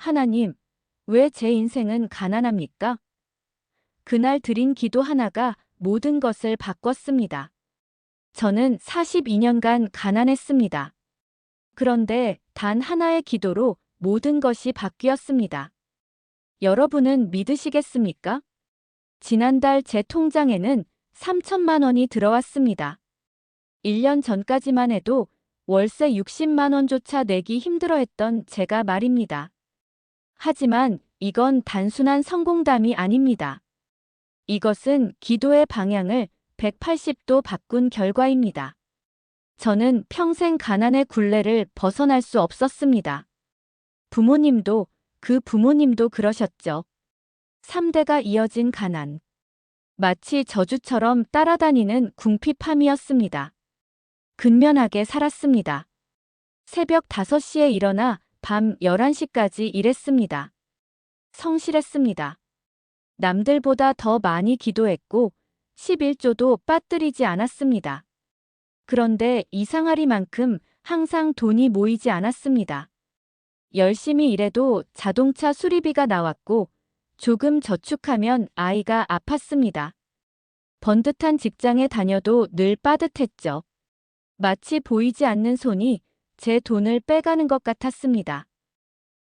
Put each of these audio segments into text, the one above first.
하나님, 왜 제 인생은 가난합니까? 그날 드린 기도 하나가 모든 것을 바꿨습니다. 저는 42년간 가난했습니다. 그런데 단 하나의 기도로 모든 것이 바뀌었습니다. 여러분은 믿으시겠습니까? 지난달 제 통장에는 3천만 원이 들어왔습니다. 1년 전까지만 해도 월세 60만 원조차 내기 힘들어했던 제가 말입니다. 하지만 이건 단순한 성공담이 아닙니다. 이것은 기도의 방향을 180도 바꾼 결과입니다. 저는 평생 가난의 굴레를 벗어날 수 없었습니다. 부모님도 그 부모님도 그러셨죠. 3대가 이어진 가난. 마치 저주처럼 따라다니는 궁핍함이었습니다. 근면하게 살았습니다. 새벽 5시에 일어나 밤 11시까지 일했습니다. 성실했습니다. 남들보다 더 많이 기도했고 11조도 빠뜨리지 않았습니다. 그런데 이상하리만큼 항상 돈이 모이지 않았습니다. 열심히 일해도 자동차 수리비가 나왔고 조금 저축하면 아이가 아팠습니다. 번듯한 직장에 다녀도 늘 빠듯했죠. 마치 보이지 않는 손이 제 돈을 빼가는 것 같았습니다.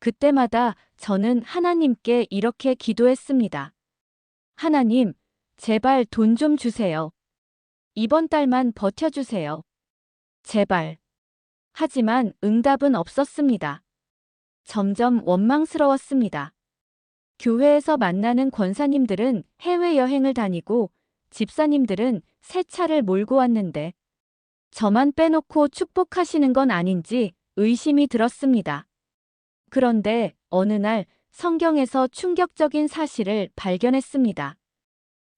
그때마다 저는 하나님께 이렇게 기도했습니다. 하나님, 제발 돈 좀 주세요. 이번 달만 버텨주세요. 제발. 하지만 응답은 없었습니다. 점점 원망스러웠습니다. 교회에서 만나는 권사님들은 해외여행을 다니고 집사님들은 새 차를 몰고 왔는데 저만 빼놓고 축복하시는 건 아닌지 의심이 들었습니다. 그런데 어느 날 성경에서 충격적인 사실을 발견했습니다.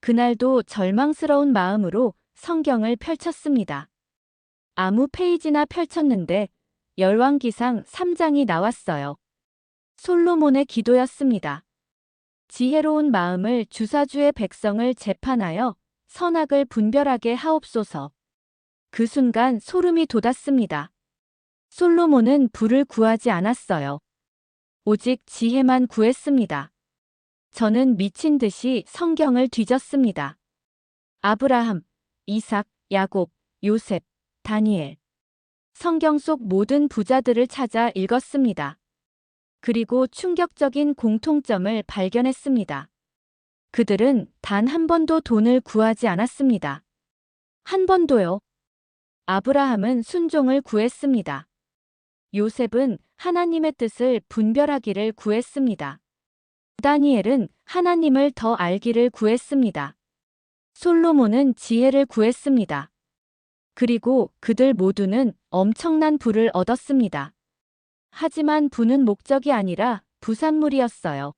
그날도 절망스러운 마음으로 성경을 펼쳤습니다. 아무 페이지나 펼쳤는데 열왕기상 3장이 나왔어요. 솔로몬의 기도였습니다. 지혜로운 마음을 주사주의 백성을 재판하여 선악을 분별하게 하옵소서. 그 순간 소름이 돋았습니다. 솔로몬은 불을 구하지 않았어요. 오직 지혜만 구했습니다. 저는 미친 듯이 성경을 뒤졌습니다. 아브라함, 이삭, 야곱, 요셉, 다니엘. 성경 속 모든 부자들을 찾아 읽었습니다. 그리고 충격적인 공통점을 발견했습니다. 그들은 단 한 번도 돈을 구하지 않았습니다. 한 번도요. 아브라함은 순종을 구했습니다. 요셉은 하나님의 뜻을 분별하기를 구했습니다. 다니엘은 하나님을 더 알기를 구했습니다. 솔로몬은 지혜를 구했습니다. 그리고 그들 모두는 엄청난 부를 얻었습니다. 하지만 부는 목적이 아니라 부산물이었어요.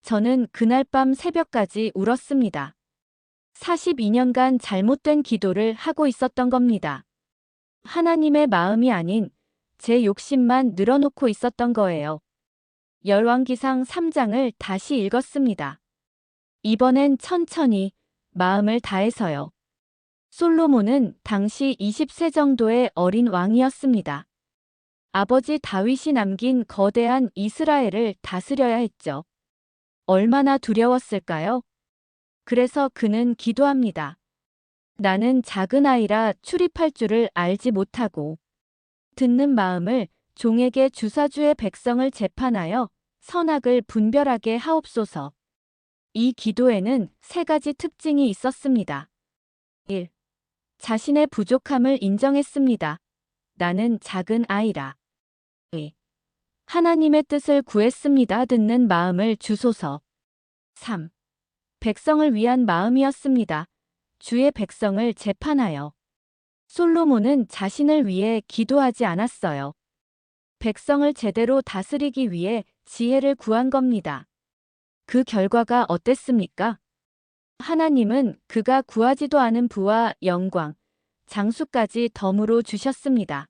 저는 그날 밤 새벽까지 울었습니다. 42년간 잘못된 기도를 하고 있었던 겁니다. 하나님의 마음이 아닌 제 욕심만 늘어놓고 있었던 거예요. 열왕기상 3장을 다시 읽었습니다. 이번엔 천천히 마음을 다해서요. 솔로몬은 당시 20세 정도의 어린 왕이었습니다. 아버지 다윗이 남긴 거대한 이스라엘을 다스려야 했죠. 얼마나 두려웠을까요? 그래서 그는 기도합니다. 나는 작은 아이라 출입할 줄을 알지 못하고 듣는 마음을 종에게 주사주의 백성을 재판하여 선악을 분별하게 하옵소서. 이 기도에는 세 가지 특징이 있었습니다. 1. 자신의 부족함을 인정했습니다. 나는 작은 아이라. 2. 하나님의 뜻을 구했습니다. 듣는 마음을 주소서. 3. 백성을 위한 마음이었습니다. 주의 백성을 재판하여. 솔로몬은 자신을 위해 기도하지 않았어요. 백성을 제대로 다스리기 위해 지혜를 구한 겁니다. 그 결과가 어땠습니까? 하나님은 그가 구하지도 않은 부와 영광, 장수까지 덤으로 주셨습니다.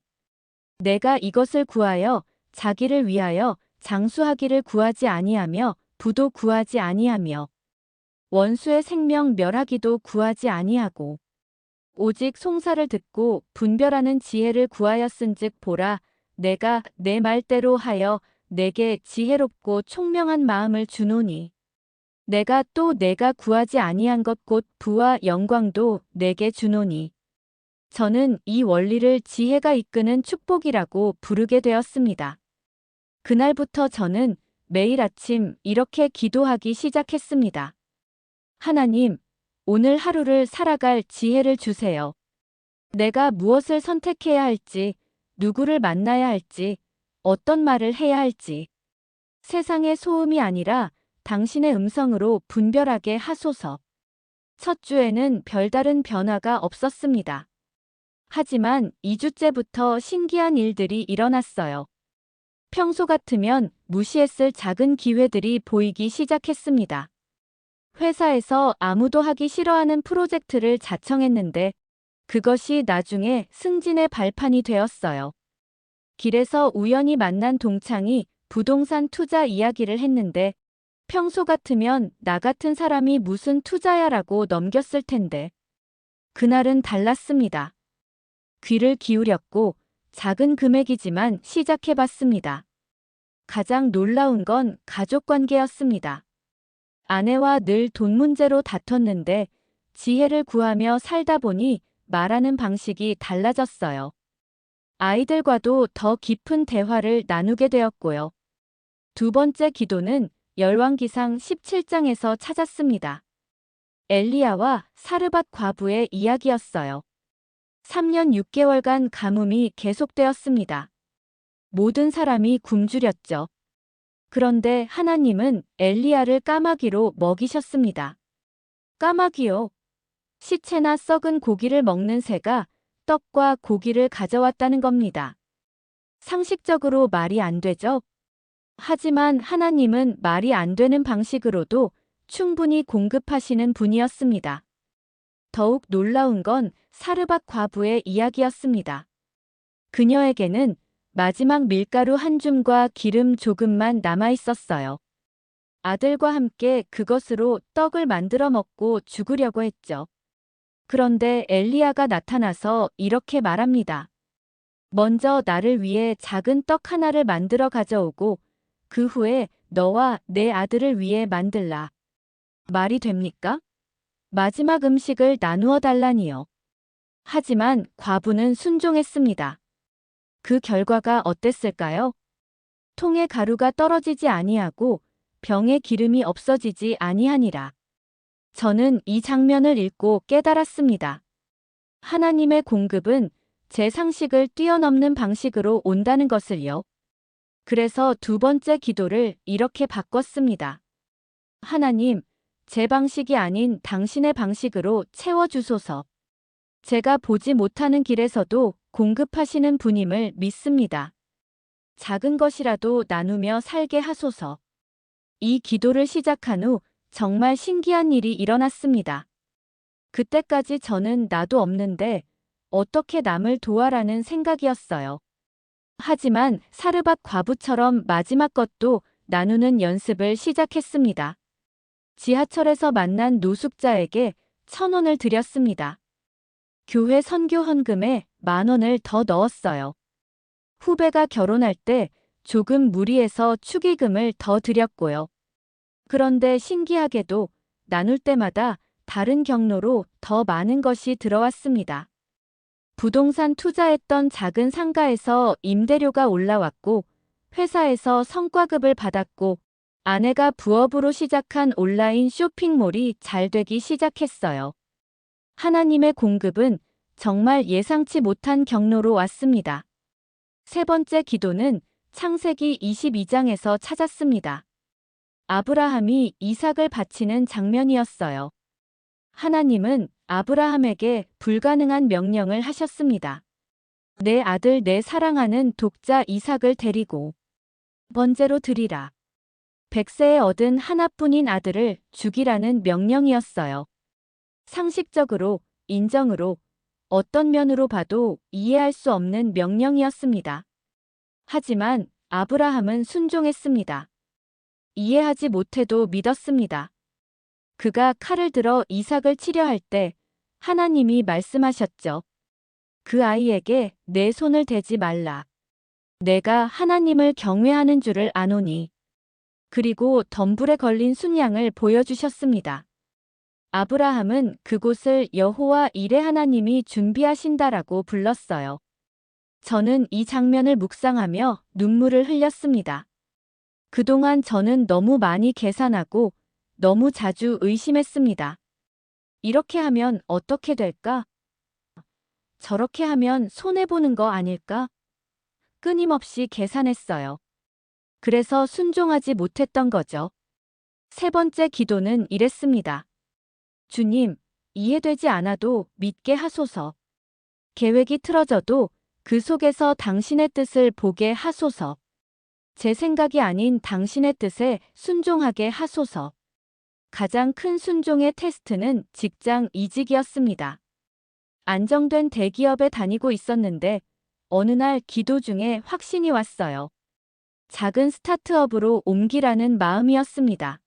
내가 이것을 구하여 자기를 위하여 장수하기를 구하지 아니하며 부도 구하지 아니하며 원수의 생명 멸하기도 구하지 아니하고 오직 송사를 듣고 분별하는 지혜를 구하였은즉 보라 내가 내 말대로 하여 내게 지혜롭고 총명한 마음을 주노니 내가 또 내가 구하지 아니한 것 곧 부와 영광도 내게 주노니 저는 이 원리를 지혜가 이끄는 축복이라고 부르게 되었습니다. 그날부터 저는 매일 아침 이렇게 기도하기 시작했습니다. 하나님, 오늘 하루를 살아갈 지혜를 주세요. 내가 무엇을 선택해야 할지, 누구를 만나야 할지, 어떤 말을 해야 할지. 세상의 소음이 아니라 당신의 음성으로 분별하게 하소서. 첫 주에는 별다른 변화가 없었습니다. 하지만 2주째부터 신기한 일들이 일어났어요. 평소 같으면 무시했을 작은 기회들이 보이기 시작했습니다. 회사에서 아무도 하기 싫어하는 프로젝트를 자청했는데 그것이 나중에 승진의 발판이 되었어요. 길에서 우연히 만난 동창이 부동산 투자 이야기를 했는데 평소 같으면 나 같은 사람이 무슨 투자야라고 넘겼을 텐데 그날은 달랐습니다. 귀를 기울였고 작은 금액이지만 시작해봤습니다. 가장 놀라운 건 가족 관계였습니다. 아내와 늘 돈 문제로 다퉜는데 지혜를 구하며 살다 보니 말하는 방식이 달라졌어요. 아이들과도 더 깊은 대화를 나누게 되었고요. 두 번째 기도는 열왕기상 17장에서 찾았습니다. 엘리야와 사르밧 과부의 이야기였어요. 3년 6개월간 가뭄이 계속되었습니다. 모든 사람이 굶주렸죠. 그런데 하나님은 엘리야를 까마귀로 먹이셨습니다. 까마귀요. 시체나 썩은 고기를 먹는 새가 떡과 고기를 가져왔다는 겁니다. 상식적으로 말이 안 되죠? 하지만 하나님은 말이 안 되는 방식으로도 충분히 공급하시는 분이었습니다. 더욱 놀라운 건 사르밧 과부의 이야기였습니다. 그녀에게는 마지막 밀가루 한 줌과 기름 조금만 남아 있었어요. 아들과 함께 그것으로 떡을 만들어 먹고 죽으려고 했죠. 그런데 엘리야가 나타나서 이렇게 말합니다. 먼저 나를 위해 작은 떡 하나를 만들어 가져오고 그 후에 너와 내 아들을 위해 만들라. 말이 됩니까? 마지막 음식을 나누어 달라니요. 하지만 과부는 순종했습니다. 그 결과가 어땠을까요? 통에 가루가 떨어지지 아니하고 병에 기름이 없어지지 아니하니라. 저는 이 장면을 읽고 깨달았습니다. 하나님의 공급은 제 상식을 뛰어넘는 방식으로 온다는 것을요. 그래서 두 번째 기도를 이렇게 바꿨습니다. 하나님, 제 방식이 아닌 당신의 방식으로 채워주소서. 제가 보지 못하는 길에서도 공급하시는 분임을 믿습니다. 작은 것이라도 나누며 살게 하소서. 이 기도를 시작한 후 정말 신기한 일이 일어났습니다. 그때까지 저는 나도 없는데 어떻게 남을 도와라는 생각이었어요. 하지만 사르밧 과부처럼 마지막 것도 나누는 연습을 시작했습니다. 지하철에서 만난 노숙자에게 천 원을 드렸습니다. 교회 선교 헌금에 만 원을 더 넣었어요. 후배가 결혼할 때 조금 무리해서 축의금을 더 드렸고요. 그런데 신기하게도 나눌 때마다 다른 경로로 더 많은 것이 들어왔습니다. 부동산 투자했던 작은 상가에서 임대료가 올라왔고, 회사에서 성과급을 받았고, 아내가 부업으로 시작한 온라인 쇼핑몰이 잘 되기 시작했어요. 하나님의 공급은 정말 예상치 못한 경로로 왔습니다. 세 번째 기도는 창세기 22장에서 찾았습니다. 아브라함이 이삭을 바치는 장면이었어요. 하나님은 아브라함에게 불가능한 명령을 하셨습니다. 내 아들 내 사랑하는 독자 이삭을 데리고 번제로 드리라. 백세에 얻은 하나뿐인 아들을 죽이라는 명령이었어요. 상식적으로, 인정으로, 어떤 면으로 봐도 이해할 수 없는 명령이었습니다. 하지만 아브라함은 순종했습니다. 이해하지 못해도 믿었습니다. 그가 칼을 들어 이삭을 치려 할 때 하나님이 말씀하셨죠. 그 아이에게 내 손을 대지 말라. 내가 하나님을 경외하는 줄을 아노니. 그리고 덤불에 걸린 순양을 보여주셨습니다. 아브라함은 그곳을 여호와 이레 하나님이 준비하신다라고 불렀어요. 저는 이 장면을 묵상하며 눈물을 흘렸습니다. 그동안 저는 너무 많이 계산하고 너무 자주 의심했습니다. 이렇게 하면 어떻게 될까? 저렇게 하면 손해보는 거 아닐까? 끊임없이 계산했어요. 그래서 순종하지 못했던 거죠. 세 번째 기도는 이랬습니다. 주님, 이해되지 않아도 믿게 하소서. 계획이 틀어져도 그 속에서 당신의 뜻을 보게 하소서. 제 생각이 아닌 당신의 뜻에 순종하게 하소서. 가장 큰 순종의 테스트는 직장 이직이었습니다. 안정된 대기업에 다니고 있었는데 어느 날 기도 중에 확신이 왔어요. 작은 스타트업으로 옮기라는 마음이었습니다.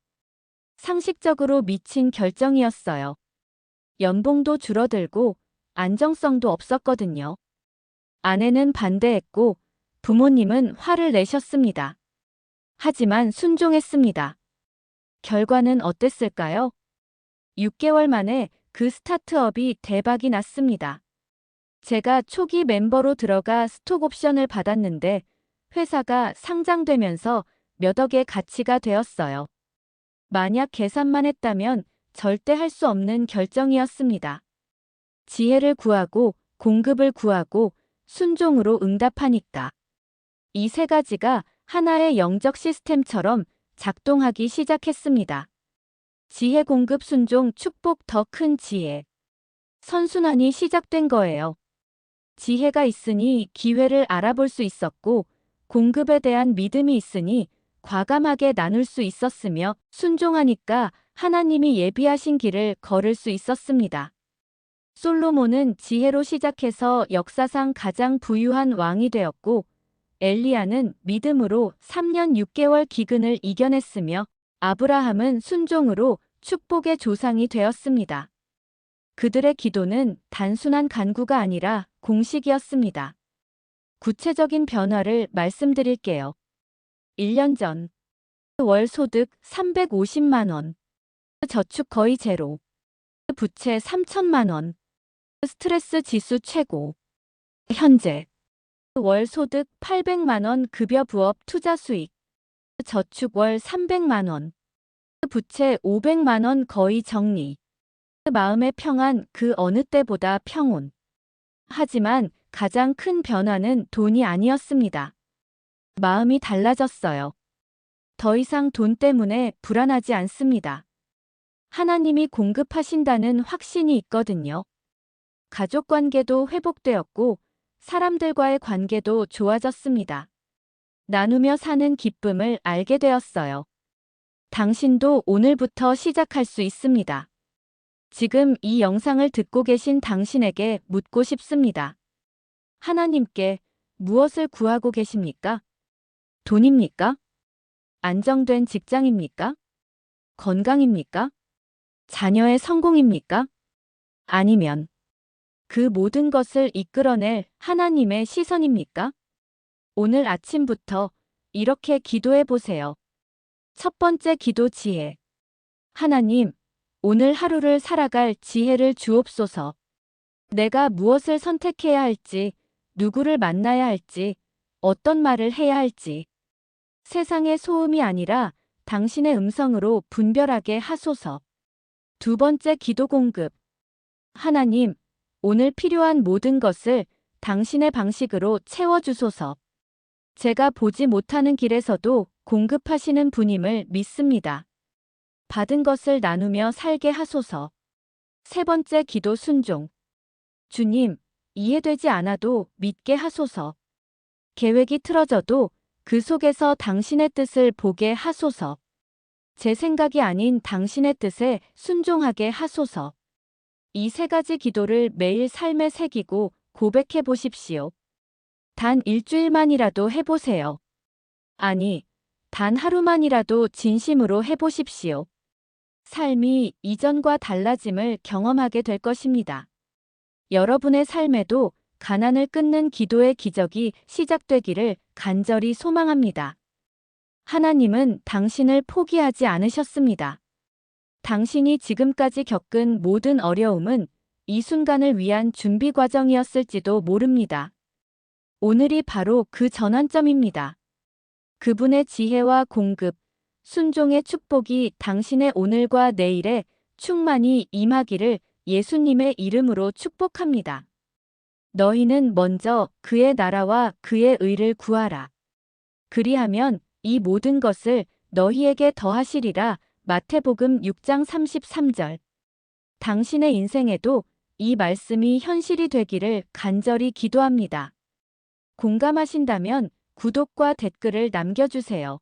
상식적으로 미친 결정이었어요. 연봉도 줄어들고 안정성도 없었거든요. 아내는 반대했고 부모님은 화를 내셨습니다. 하지만 순종했습니다. 결과는 어땠을까요? 6개월 만에 그 스타트업이 대박이 났습니다. 제가 초기 멤버로 들어가 스톡 옵션을 받았는데 회사가 상장되면서 몇 억의 가치가 되었어요. 만약 계산만 했다면 절대 할 수 없는 결정이었습니다. 지혜를 구하고 공급을 구하고 순종으로 응답하니까. 이 세 가지가 하나의 영적 시스템처럼 작동하기 시작했습니다. 지혜 공급 순종 축복 더 큰 지혜. 선순환이 시작된 거예요. 지혜가 있으니 기회를 알아볼 수 있었고 공급에 대한 믿음이 있으니 과감하게 나눌 수 있었으며 순종하니까 하나님이 예비하신 길을 걸을 수 있었습니다. 솔로몬은 지혜로 시작해서 역사상 가장 부유한 왕이 되었고 엘리야는 믿음으로 3년 6개월 기근을 이겨냈으며 아브라함은 순종으로 축복의 조상이 되었습니다. 그들의 기도는 단순한 간구가 아니라 공식이었습니다. 구체적인 변화를 말씀드릴게요. 1년 전. 월 소득 350만 원. 저축 거의 제로. 부채 3천만 원. 스트레스 지수 최고. 현재. 월 소득 800만 원 급여 부업 투자 수익. 저축 월 300만 원. 부채 500만 원 거의 정리. 마음의 평안 그 어느 때보다 평온. 하지만 가장 큰 변화는 돈이 아니었습니다. 마음이 달라졌어요. 더 이상 돈 때문에 불안하지 않습니다. 하나님이 공급하신다는 확신이 있거든요. 가족 관계도 회복되었고 사람들과의 관계도 좋아졌습니다. 나누며 사는 기쁨을 알게 되었어요. 당신도 오늘부터 시작할 수 있습니다. 지금 이 영상을 듣고 계신 당신에게 묻고 싶습니다. 하나님께 무엇을 구하고 계십니까? 돈입니까? 안정된 직장입니까? 건강입니까? 자녀의 성공입니까? 아니면 그 모든 것을 이끌어낼 하나님의 시선입니까? 오늘 아침부터 이렇게 기도해 보세요. 첫 번째 기도 지혜. 하나님, 오늘 하루를 살아갈 지혜를 주옵소서. 내가 무엇을 선택해야 할지, 누구를 만나야 할지, 어떤 말을 해야 할지. 세상의 소음이 아니라 당신의 음성으로 분별하게 하소서. 두 번째 기도 공급. 하나님, 오늘 필요한 모든 것을 당신의 방식으로 채워주소서. 제가 보지 못하는 길에서도 공급하시는 분임을 믿습니다. 받은 것을 나누며 살게 하소서. 세 번째 기도 순종. 주님, 이해되지 않아도 믿게 하소서. 계획이 틀어져도 그 속에서 당신의 뜻을 보게 하소서. 제 생각이 아닌 당신의 뜻에 순종하게 하소서. 이 세 가지 기도를 매일 삶에 새기고 고백해 보십시오. 단 일주일만이라도 해보세요. 아니, 단 하루만이라도 진심으로 해보십시오. 삶이 이전과 달라짐을 경험하게 될 것입니다. 여러분의 삶에도 가난을 끊는 기도의 기적이 시작되기를 간절히 소망합니다. 하나님은 당신을 포기하지 않으셨습니다. 당신이 지금까지 겪은 모든 어려움은 이 순간을 위한 준비 과정이었을지도 모릅니다. 오늘이 바로 그 전환점입니다. 그분의 지혜와 공급, 순종의 축복이 당신의 오늘과 내일에 충만히 임하기를 예수님의 이름으로 축복합니다. 너희는 먼저 그의 나라와 그의 의를 구하라. 그리하면 이 모든 것을 너희에게 더하시리라. 마태복음 6장 33절. 당신의 인생에도 이 말씀이 현실이 되기를 간절히 기도합니다. 공감하신다면 구독과 댓글을 남겨주세요.